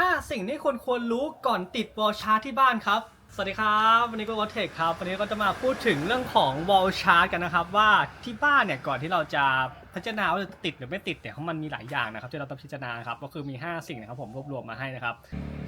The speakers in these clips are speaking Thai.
5 สิ่งที่คนควรรู้ก่อนติดวอลชาร์จที่บ้านครับ สวัสดีครับ วันนี้ก็วอลเทคครับ วันนี้ก็จะมาพูดถึงเรื่องของวอลชาร์จกันนะครับ ว่าที่บ้านเนี่ยก่อนที่เราจะ พิจารณาว่าจะติดหรือไม่ติดเนี่ยมันมีหลายอย่างนะครับที่เราต้องพิจารณาครับก็คือมี 5 สิ่งนะครับผมรวบรวมมาให้นะครับ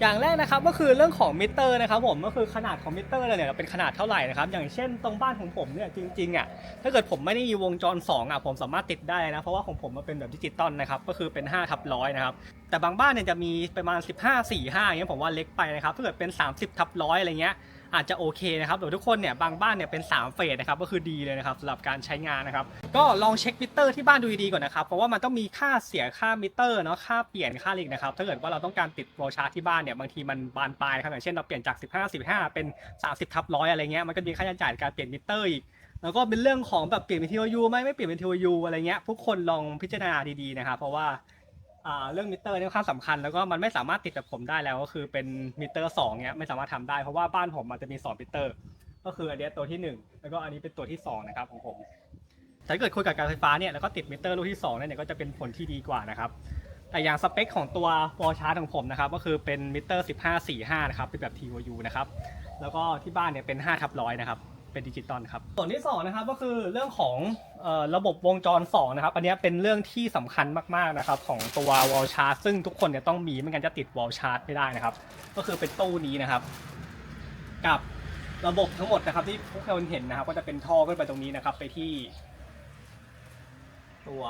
อย่างแรกนะครับก็คือเรื่องของมิเตอร์นะครับผมก็คือขนาดของมิเตอร์เนี่ยเป็นขนาดเท่าไหร่นะครับอย่างเช่นตรงบ้านของผมเนี่ยจริงๆอะถ้าเกิดผมไม่ได้มีวงจร2อะผมสามารถติดได้นะเพราะว่าของผมมันเป็นแบบดิจิตอลนะครับก็คือเป็น5ทับร้อยนะครับแต่บางบ้านเนี่ยจะมีประมาณ 15 4 5อย่างเงี้ยผมว่าเล็กไปนะครับถ้าเกิดเป็น 30ทับร้อยอะไรเงี้ย อาจจะโอเคนะครับแต่ทุกคนเนี่ยบางบ้านเนี่ยเป็น 3 เฟสนะครับก็คือดีเลยนะครับสำหรับการใช้งานนะครับก็ลองเช็คมิเตอร์ที่บ้านดูดีๆก่อนนะครับเพราะว่ามันต้องมีค่าเสียค่ามิเตอร์เนาะค่าเปลี่ยนค่าอะไรอีกนะครับถ้าเกิดว่าเราต้องการติดโฟลชาร์จที่บ้านเนี่ยบางทีมันบานปลายครับอย่างเช่นเราเปลี่ยนจาก 15 15 เป็น 30ทับร้อยอะไรเงี้ยมันก็มีค่าใช้จ่ายการเปลี่ยนมิเตอร์อีกแล้วก็เป็นเรื่องของแบบเปลี่ยนเป็น TOU ไหมไม่เปลี่ยนเป็น TOU อะไรเงี้ยทุกคนลองพิจารณาดีๆนะครับเพราะว่า อ่าเรื่องมิเตอร์นี่ค่อนข้างสำคัญแล้วก็มันไม่สามารถติดแบบผมได้แล้วก็คือเป็นมิเตอร์2เนี้ยไม่สามารถทำได้เพราะว่าบ้านผมมันจะมี2มิเตอร์ ก็คืออันเนี้ยตัวที่1แล้วก็อันนี้เป็นตัวที่2นะครับของผมแต่ถ้าเกิดคุยกับการไฟฟ้าเนี่ยแล้วก็ติดมิเตอร์ลูกที่2เนี่ยก็จะเป็นผลที่ดีกว่านะครับแต่อย่างสเปคของตัววอลชาร์จของผมนะครับก็คือเป็นมิเตอร์ 1545 นะครับเป็นแบบ TOU นะครับแล้วก็ที่บ้านเนี่ยเป็น5ทับร้อยนะครับเป็นดิจิตอลครับส่วนที่2นะครับก็คือเรื่องของ เอ่อระบบวงจร 2 นะครับ อันนี้เป็นเรื่องที่สำคัญมาก ๆ นะครับ ของตัววอลชาร์จซึ่งทุกคนเนี่ยต้องมีไม่งั้นจะติดวอลชาร์จไม่ได้นะครับ ก็คือเป็นตู้นี้นะครับ กับระบบทั้งหมดนะครับ ที่พวกเราเห็นนะครับ ก็จะเป็นท่อขึ้นไปตรงนี้นะครับ ไปที่ ตัว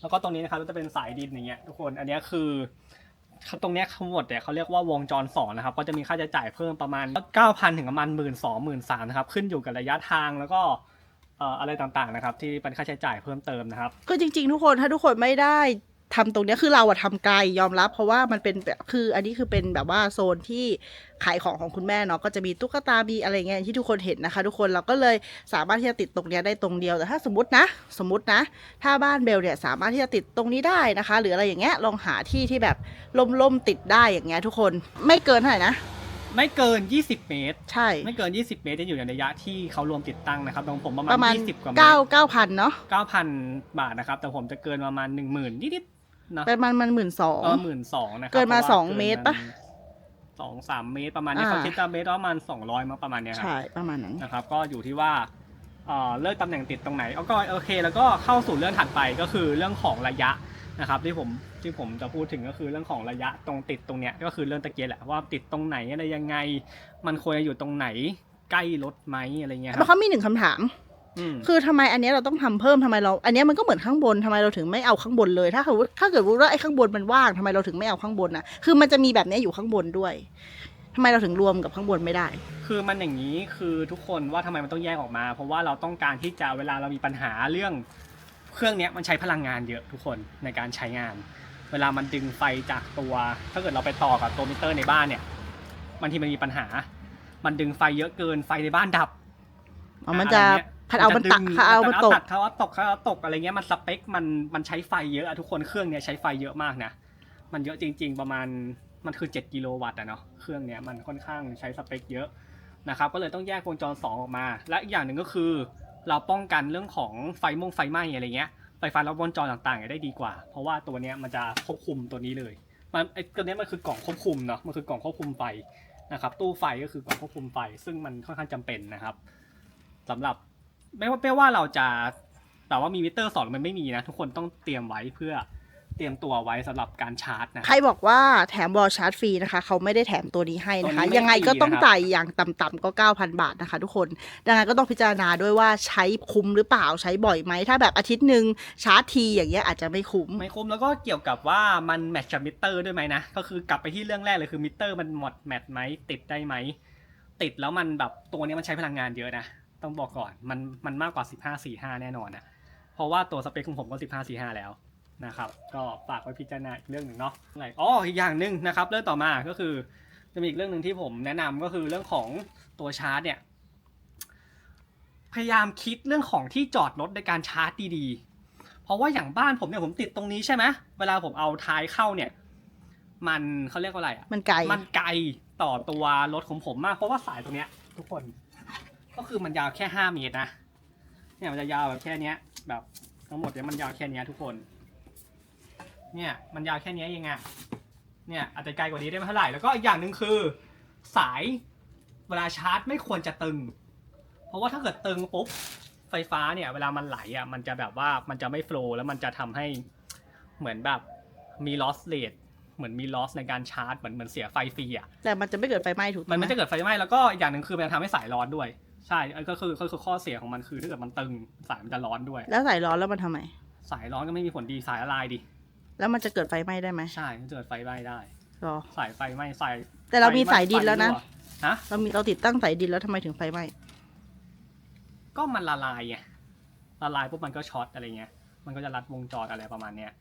แล้วก็ตรงนี้นะครับก็จะเป็นสายดินอย่างเงี้ยทุกคน อันนี้คือ ตรงเนี้ยทั้งหมดเนี่ยเขาเรียกว่าวงจรสองนะครับ ก็จะมีค่าใช้จ่ายเพิ่มประมาณ 9,000 ถึงประมาณ 1 2 0 0 0 0 3 0 0นะครับ ขึ้นอยู่กับระยะทางแล้วก็เอ่ออะไรต่างๆนะครับ ที่เป็นค่าใช้จ่ายเพิ่มเติมนะครับคือจริง ๆ ทุกคนถ้าทุกคนไม่ได้ ทำตรงเนี้ยคือเราอะทำไกลยอมรับ เพราะว่ามันเป็นแบบคืออันนี้คือเป็นแบบว่าโซนที่ขายของของคุณแม่เนาะก็จะมีตุ๊กตามีอะไรเงี้ยที่ทุกคนเห็นนะคะ ทุกคนเราก็เลยสามารถที่จะติดตรงเนี้ยได้ตรงเดียวแต่ถ้าสมมตินะ สมมตินะ ถ้าบ้านเบลเนี่ยสามารถที่จะติดตรงนี้ได้นะคะ หรืออะไรอย่างเงี้ยลองหาที่ที่แบบล่มๆติดได้อย่างเงี้ยทุกคนไม่เกินเท่าไหร่นะไม่เกิน 20 เมตร ใช่ ไม่เกิน 20 เมตรจะอยู่ในระยะที่เขารวมติดตั้งนะครับของผมประมาณประมาณ20 กว่าเมตเก้ารเก้าพันเนาะ9,000บาทนะครับ แต่ผมจะเกินประมาณ 10,000นิดๆ นะเป็นมันมันหมื่นสอง เออหมื่นสองนะครับเกินมาพระว่สองเมตรปะ สองสามเมตรประมาณนี้อ่าเขาคิดตามเมตรประมาณสองร้อยมั้งประมาณเนี้ยครับ ใช่ประมาณนั้น นะครับก็อยู่ที่ว่าเอ่อเลือกตำแหน่งติดตรงไหนเอาก็โอเค แล้วก็เข้าสู่เรื่องถัดไปก็คือเรื่องของระยะนะครับที่ผมที่ผมจะพูดถึงก็คือเรื่องของระยะตรงติดตรงเนี้ยก็คือเรื่องตะเกียบแหละว่าติดตรงไหนอะไรยังไง มันควรจะอยู่ตรงไหนใกล้รถไหมอะไรเงี้ยคแล้วรับเขามีหนึ่งคำถามอืม คือทำไมอันเนี้ยเราต้องทำเพิ่มทำไมเรา อันเนี้ยมันก็เหมือนข้างบนทำไมเราถึงไม่เอาข้างบนเลย ถ้าสมมติถ้าเกิดว่าไอ้ข้างบนมันว่างทำไมเราถึงไม่เอาข้างบนนะคือมันจะมีแบบเนี้ยอยู่ข้างบนด้วยทำไมเราถึงรวมกับข้างบนไม่ได้ คือมันอย่างนี้คือทุกคนว่าทำไมมันต้องแยกออกมา เพราะว่าเราต้องการที่จะเวลาเรามีปัญหาเรื่อง เครื่องเนี้ยมันใช้พลังงานเยอะทุกคนในการใช้งาน เวลามันดึงไฟจากตัว ถ้าเกิดเราไปต่อกับตัวมิเตอร์ในบ้านเนี่ยบางทีมันมีปัญหา มันดึงไฟเยอะเกินไฟในบ้านดับอ๋อมันจะ ไรงี้ยพัดเอามันตักดึงพัดเอามันตกตัดเขาเอาตกเขาเอาตกอะไรเงี้ยมันสเปคมันมันใช้ไฟเยอะอะทุกคนเครื่องเนี้ยใช้ไฟเยอะมากนะมันเยอะจริง ๆ ประมาณมันคือ 7 กิโลวัตต์อะเนาะเครื่องเนี้ยมันค่อนข้างใช้สเปคเยอะนะครับก็เลยต้องแยกวงจร 2 ออกมา และอีกอย่างหนึ่งก็คือ เราป้องกันเรื่องของไฟมงไฟไหม้อะไรเงี้ยไฟฟ้าลัดวงจรต่างๆเนี่ยได้ดีกว่า เพราะว่าตัวเนี้ยมันจะควบคุมตัวนี้เลยมันไอ้ตัวเนี้ยมันคือกล่องควบคุมเนาะมันคือกล่องควบคุมไฟนะครับตู้ไฟก็คือกล่องควบคุมไฟซึ่งมันค่อนข้างจำเป็นนะครับสำหรับ ไม่ว่าไม่ว่าเราจะแต่ว่ามีมิเตอร์สองมันไม่มีนะ ทุกคนต้องเตรียมไว้เพื่อเตรียมตัวไว้สำหรับการชาร์จนะ ใครบอกว่าแถมวอลชาร์จฟรีนะคะ เขาไม่ได้แถมตัวนี้ให้นะคะ ตัวนี้ไม่ยังไงก็ต้องฟรีนะครับ จ่ายอย่างต่ำๆก็ 9,000 บาทนะคะ ทุกคน ดังนั้นก็ต้องพิจารณาด้วยว่าใช้คุ้มหรือเปล่าใช้บ่อยไหม ถ้าแบบอาทิตย์หนึ่งชาร์จทีอย่างเงี้ยอาจจะไม่คุ้ม ไม่คุ้มแล้วก็เกี่ยวกับว่ามันแมทช์กับมิเตอร์ด้วยไหมนะ ก็คือกลับไปที่เรื่องแรกเลยคือมิเตอร์มันหมดแมทไหมติดได้ไหม ติดแล้วมันแบบตัวนี้มันใช้พลังงานเยอะนะ ต้องบอกก่อนมันมันมากกว่า 15 4 5 แน่นอนอะเพราะว่าตัวสเปคของผมก็ 15 4 5 แล้วนะครับ ก็ฝากไว้พิจารณาอีกเรื่องหนึ่งเนาะอะไรอ๋ออีกอย่างหนึ่งนะครับ เรื่องต่อมาก็คือจะมีอีกเรื่องหนึ่งที่ผมแนะนำก็คือเรื่องของตัวชาร์จเนี่ย พยายามคิดเรื่องของที่จอดรถในการชาร์จดีๆ เพราะว่าอย่างบ้านผมเนี่ยผมติดตรงนี้ใช่ไหมเวลาผมเอาท้ายเข้าเนี่ย มันเขาเรียกว่าอะไรอะมันไกลมันไกลต่อตัวรถของผมมากเพราะว่าสายตรงเนี้ย ทุกคน ก็คือมันยาวแค่ห้าเมตรนะเนี่ยมันจะยาวแบบแค่เนี้ย แบบทั้งหมดเนี่ยมันยาวแค่เนี้ยทุกคน เนี่ยมันยาวแค่เนี้ยเองอะเนี่ยอาจจะไกลกว่านี้ได้ไม่เท่าไหร่แล้วก็อีกอย่างหนึ่งคือ สายเวลาชาร์จไม่ควรจะตึง เพราะว่าถ้าเกิดตึงปุ๊บไฟฟ้าเนี่ย เวลามันไหลอะมันจะแบบว่ามันจะไม่โฟล์แล้วมันจะทำให้เหมือนแบบมี loss rate เหมือนมี loss ในการชาร์จเหมือนเหมือนเสียไฟฟรีอะแต่มันจะไม่เกิดไฟไหม้ถูกต้องมันไหมันจะเกิดไฟไหม้แล้วก็อีกอย่างหนึ่งคือมันจะทำให้สายร้อนด้วย ใช่อันก็คือก็คือข้อเสียของมันคือถ้าเกิดมันตึงสายมันจะร้อนด้วย แล้วสายร้อนแล้วมันทำไม สายร้อนก็ไม่มีผลดีสายละลายดิแล้วมันจะเกิดไฟไหม้ได้ไหมใช่มันจะเกิดไฟไหม้ได้ หรอ สายไฟไหม้สายแต่เรามีไฟไหสายดินแล้วนะไฟรั่ฮะเรามีเราติดตั้งสายดินแล้วทำไมถึงไฟไหม้ ก็มันละลายไงละลายปุ๊บมันก็ช็อตอะไรเงี้ยมันก็จะรัดวงจรอะไรประมาณเนี้ย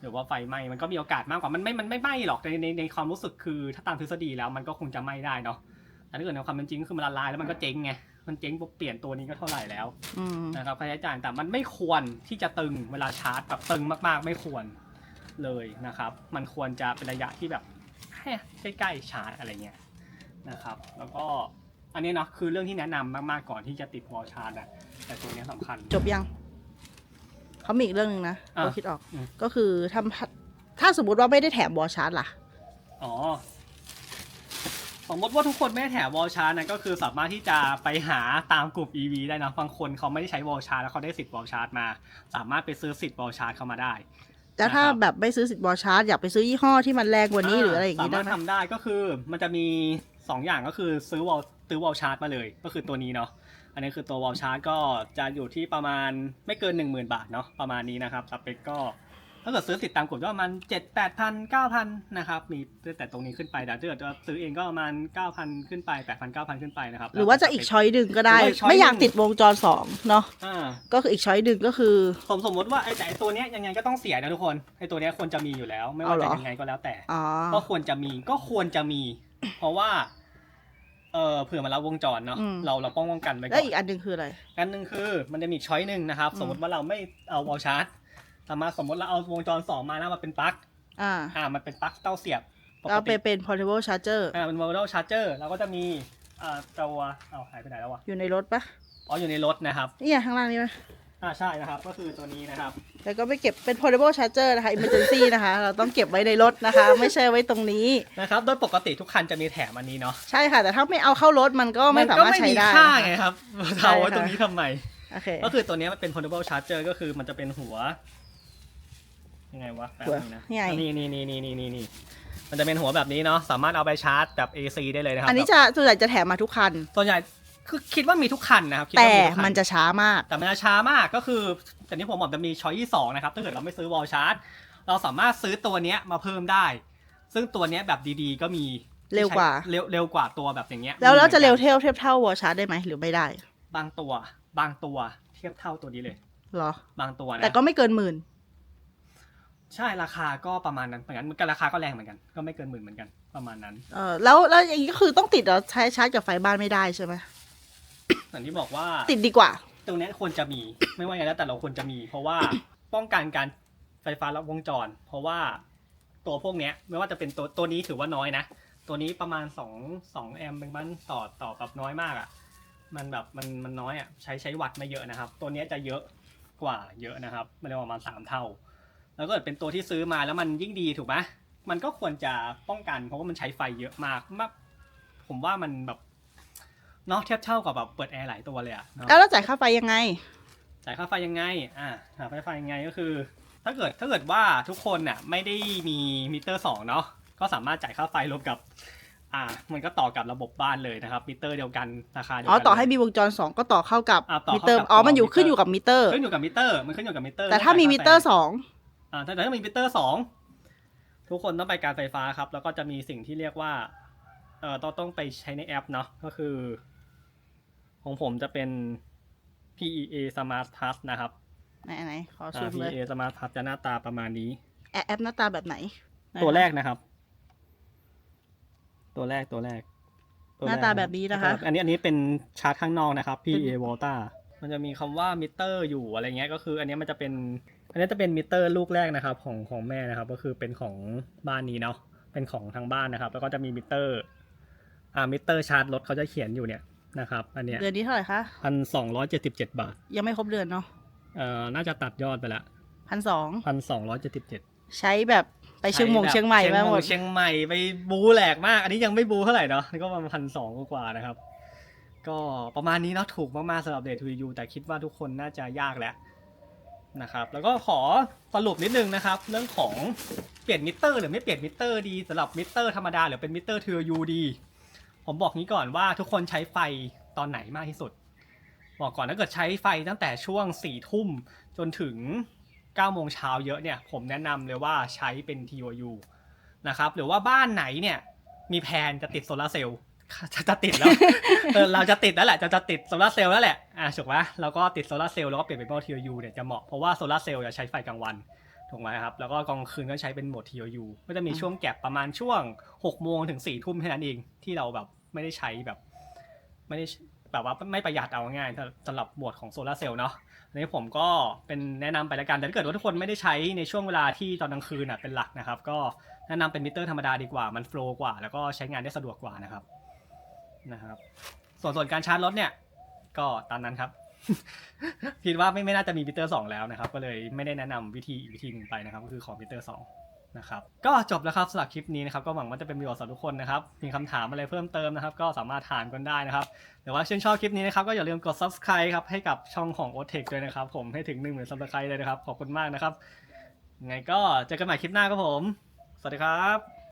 หรือว่าไฟไหม้มันก็มีโอกาสมากกว่ามันไม่มันไม่ไหม้หรอกในในในความรู้สึกคือถ้าตามทฤษฎีแล้วมันก็คงจะไหม้ได้เนาะแต่ถ้าเกิดในความเป็นจริงก็คือมันละลายแล้วมันก็เจ๊งไง มันเจ๊งปุ๊บเปลี่ยนตัวนี้ก็เท่าไหร่แล้วอืมนะครับค่าใช้จ่ายแต่มันไม่ควรที่จะตึงเวลาชาร์จแบบตึงมากๆ ไม่ควรเลยนะครับ มันควรจะเป็นระยะที่แบบแค่ใกล้ๆชาร์จอะไรเงี้ยนะครับ แล้วก็อันนี้เนาะคือเรื่องที่แนะนำมากๆก่อนที่จะติดวอลชาร์จอะแต่ตัวเนี้ยสำคัญ จบยังเขามีอีกเรื่องหนึ่งนะอะเราคิดออกอืมก็คือทำถ้าสมมติว่าไม่ได้แถมวอลชาร์จล่ะอ๋อ สมมติว่าทุกคนไม่ได้แถมวอลชาร์จนะก็คือสามารถที่จะไปหาตามกลุ่ม EV ได้นะบางคนเขาไม่ได้ใช้วอลชาร์จแล้วเขาได้สิทธิ์วอลชาร์จมา สามารถไปซื้อสิทธิ์วอลชาร์จเข้ามาได้แล้วถ้านะครับแบบไม่ซื้อสิทธิ์วอลชาร์จอยากไปซื้อยี่ห้อที่มันแรงกว่านี้หรืออะไรอย่างสานี้ได้มารถไหมทำได้ก็คือมันจะมีสองอย่างก็คือซื้อวอลซื้อวอลชาร์จมาเลย ก็คือตัวนี้เนาะอันนี้คือตัววอลชาร์จก็จะอยู่ที่ประมาณไม่เกิน 1 0,000 บาทเนาะประมาณนี้นะครับสเปคก็ ถ้าเกิดซื้อติดตามกลุ่มก็ประมาณเจ็ดแปดพันเก้าพันนะครับ มีตั้งแต่ตรงนี้ขึ้นไปแต่ถ้าเกิดว่าซื้อเองก็ประมาณเก้าพันขึ้นไปแปดพันเก้าพันขึ้นไปนะครับหรือว่าจะอีกช้อยหนึ่งก็ได้หรือว่าอีกช้อยไม่อยากหนึ่งติดวงจรสองเนาะอ่าก็คืออีกช้อยหนึ่งก็คือ สมสมมติว่าไอ้แต่ไอ้ตัวเนี้ยยังไงก็ต้องเสียนะทุกคนไอ้ตัวเนี้ยควรจะมีอยู่แล้ว ไม่ว่าเอาเหรจะอยังไงก็แล้วแต่อ๋อก็ควรจะมีก็ควรจะมี เพราะว่าเออเผื่อมันรับวงจรเนาะเราเราป้องกันไว้ก่แล้อวนอีกอันหนึ่งคืออะไรอันหนึ่งคือมันจะมีช้อยหนึ่งนะครับอืมสมมติว่าเราไม่เอาวอลชาร์จ สามารถสมมติเราเอาวงจรสองมานะมาเป็นปลั๊กอ่าอ่ามันเป็นปลั๊กเต้าเสียบปกเราไปติเป็น portable charger อ่าเป็น model charger เราก็จะมีอ่าตัวเอาหายไปไหนแล้ววะอยู่ในรถปะอ๋ออยู่ในรถนะครับเนี่ยข้างล่างนี่ไหมอ่าใช่นะครับ ก็คือตัวนี้นะครับ แล้วก็ไปเก็บเป็น portable charger นะคะ emergency นะคะ เราต้องเก็บไว้ในรถนะคะ ไม่ใช่ไว้ตรงนี้ นะครับ โดยปกติทุกคันจะมีแถมอันนี้เนาะใช่ค่ะ แต่ถ้าไม่เอาเข้ารถมันก็ไม่สามารถใช้ได้มันก็ไม่มีค่านะคะไงครับใช่เอาไว้ค่ะตรงนี้ทำไม โอเค ก็คือตัวนี้มันเป็น portable charger ก็คือมันจะเป็นหัว ยังไงวะแป๊บนึงนะนี่ไงนี่นี่นี่นี่นี่นี่นี่มันจะเป็นหัวแบบนี้เนาะสามารถเอาไปชาร์จแบบ AC ได้เลยนะครับอันนี้จะส่วนใหญ่จะแถมมาทุกคัน ส่วนใหญ่คือคิดว่ามีทุกคันนะครับคิดแต่ว่าทุกคั มันจะช้ามาก แต่มันจะช้ามากก็คือแต่นี้ผมบอกจะมีช้อยที่สองนะครับถ้าเกิดเราไม่ซื้อวอลชาร์จเราสามารถซื้อตัวเนี้ยมาเพิ่มได้ ซึ่งตัวเนี้ยแบบดีๆ ก็มีเร็วกว่า เร็วเร็วกว่าตัวแบบอย่างเงี้ยแล้วเราจะเร็วมีหมือนเทียบเทียบเท่าวอลชาร์จได้ไหมหรือไม่ได้กันบางตัว บางตัวเทียบเท่าตัวนี้เลย เหรอ บางตัวนะแต่ก็ไม่เกินหมื่น ใช่ราคาก็ประมาณนั้นเหมือนกันกันราคาก็แรงเหมือนกัน ก็ไม่เกินหมื่นเหมือนกันประมาณนั้น เออแล้วแล้วอย่างนี้ก็คือต้องติดแล้วใช้ชาร์จกับไฟบ้านไม่ได้ใช่ไหมอย่างที่บอกว่าติดดีกว่า ตรงเนี้ยควรจะมี ไม่ว่าอย่างไรแล้วแต่เราควรจะมี เพราะว่าป้องกันการไฟฟ้าลัดวงจร เพราะว่าตัวพวกเนี้ย ไม่ว่าจะเป็นตัวตัวนี้ถือว่าน้อยนะตัวนี้ประมาณสองสองแอมป์เป็นมันต่อต่อกับน้อยมากอะ่ะ มันแบบมันมันน้อยอะ่ะใช้ใช้วัตต์ไม่เยอะนะครับ ตัวเนี้ยจะเยอะกว่าเยอะนะครับ มันเลยประมาณสามเท่า แล้วก็เป็นตัวที่ซื้อมาแล้วมันยิ่งดีถูกไหมมันก็ควรจะป้องกัน เพราะว่ามันใช้ไฟเยอะมากมากผมว่ามันแบบเนาะเทียบเท่ากับแบบเปิดแอร์หลายตัวเลยอะเนาะแล้วเราจ่ายค่าไฟยังไง จ่ายค่าไฟยังไง อ่าจ่ายค่าไฟยังไงก็คือ ถ้าเกิดถ้าเกิดว่าทุกคนน่ะไม่ได้มีมิเตอร์สองเนาะก็สามารถจ่ายค่าไฟรวมกับ อ่า มันก็ต่อกับระบบบ้านเลยนะครับมิเตอร์เดียวกันราคาเดียวอ๋อกันต่อให้เลยมีวงจรสองก็ต่อเข้ากับอ่าต่อมิเข้าเตอร์กับอ๋อมันอยู่มิเตอร์ขึ้นอยู่กับมิเตอร์ขึ้นอยู่กับมิเตอร์มันขึ้นอยู่กับมิเตอร์แต่ถ้ามีมิเตอร์สอง อ่าถ้าถ้ามีมิเตอร์สองทุกคนต้องไปการไฟฟ้าครับ แล้วก็จะมีสิ่งที่เรียกว่าเอ่อต้องต้องไปใช้ในแอปเนาะก็คือ ของผมจะเป็น PEA Smart Plus นะครับไหนไหนขอซูอ่า มเลย PEA Smart Plus จะหน้าตาประมาณนี้ แอปแอปหน้าตาแบบไหนไหนตัวแรกนะครับ ตัวแรกตัวแรกวหน้าตาแบบนี้นะคะ อันนี้อันนี้เป็นชาร์จข้างนอกนะครับ PA Volta มันจะมีคำว่ามิเตอร์อยู่อะไรเงี้ยก็คือ อันนี้มันจะเป็น อันนี้จะเป็นมิเตอร์ลูกแรกนะครับของของแม่นะครับ ก็คือเป็นของบ้านนี้เนาะเป็นของทางบ้านนะครับ แล้วก็จะมีมิเตอร์อ่ามิเตอร์ชาร์จรถเขาจะเขียนอยู่เนี่ยนะครับอันเนี้ยเดือนนี้เท่าไหร่คะพันสองร้อยเจ็ดสิบเจ็ดบาท ยังไม่ครบเดือนเนาะเอ่อน่าจะตัดยอดไปละพันสองพันสองร้อยเจ็ดสิบเจ็ดใช้แบบไปเชียงมงเชียงใหม่มาหมดเชียงใหม่ไปบูแหลกมาก อันนี้ยังไม่บูเท่าไหร่เนาะนี่ก็ประมาณพันสองกว่าๆนะครับ ก็ประมาณนี้เนาะถูกมากๆสำหรับเดทูยูแต่คิดว่าทุกคนน่าจะยากแหละ นะครับแล้วก็ขอสรุปนิดนึงนะครับ เรื่องของเปลี่ยนมิเตอร์หรือไม่เปลี่ยนมิเตอร์ดีสำหรับมิเตอร์ธรรมดาหรือเป็นมิเตอร์ทูยูดีผมบอกงี้ก่อนว่าทุกคนใช้ไฟตอนไหนมากที่สุด บอกก่อนถ้าเกิดใช้ไฟตั้งแต่ช่วงสี่ทุ่มจนถึง9โมงเช้าเยอะเนี่ย ผมแนะนำเลยว่าใช้เป็น TOU นะครับหรือว่าบ้านไหนเนี่ยมีแผนจะติดโซลาร์เซลล์ จะจะติดแล้วเออเราจะติดแล้วแหละจะจะติดโซลาร์เซลล์แล้วแหละอะถูกไหมเราก็ติดโซลาร์เซลล์แล้วก็เปลี่ยนเป็นโหมด TOU เนี่ยจะเหมาะเพราะว่าโซลาร์เซลล์จะใช้ไฟกลางวันถูกไหมครับแล้วก็กลางคืนก็ใช้เป็นโหมด TOU ก็จะมีช่วงแก็บประมาณช่วง6โมงถึง4ทุ่มแค่นั้นเองที่เราแบบไม่ได้ใช้แบบไม่ได้แบบว่าไม่ประหยัดเอาง่ายๆสำหรับโหมดของโซลาร์เซลล์เนาะอันนี้ผมก็เป็นแนะนำไปแล้วกัน แต่ถ้าเกิดว่าทุกคนไม่ได้ใช้ในช่วงเวลาที่ตอนกลางคืนอะเป็นหลักนะครับ ก็แนะนำเป็นมิเตอร์ธรรมดาดีกว่า มันโฟล์กว่า แล้วก็ใช้งานได้สะดวกกว่านะครับ นะครับ ส่วนส่วนการชาร์จรถเนี่ย ก็ตามนั้นครับ คิดว่าไม่ไม่น่าจะมีมิเตอร์สองแล้วนะครับ ก็เลยไม่ได้แนะนำวิธีอีกวิธีหนึ่งไปนะครับ ก็คือขอมิเตอร์สองนะครับ ก็จบแล้วครับสำหรับคลิปนี้นะครับก็หวังว่าจะเป็นประโยชน์สำหรับทุกคนนะครับมีคำถามอะไรเพิ่มเติมนะครับ ก็สามารถถามกันได้นะครับหรือว่าชื่นชอบคลิปนี้นะครับก็อย่าลืมกด subscribe ครับให้กับช่องของ o t e c h ด้วยนะครับ ผมให้ถึง1 0,000 subscribe เลยนะครับขอบคุณมากนะครับไงก็เจอกันใหม่คลิปหน้าครับผม สวัสดีครับ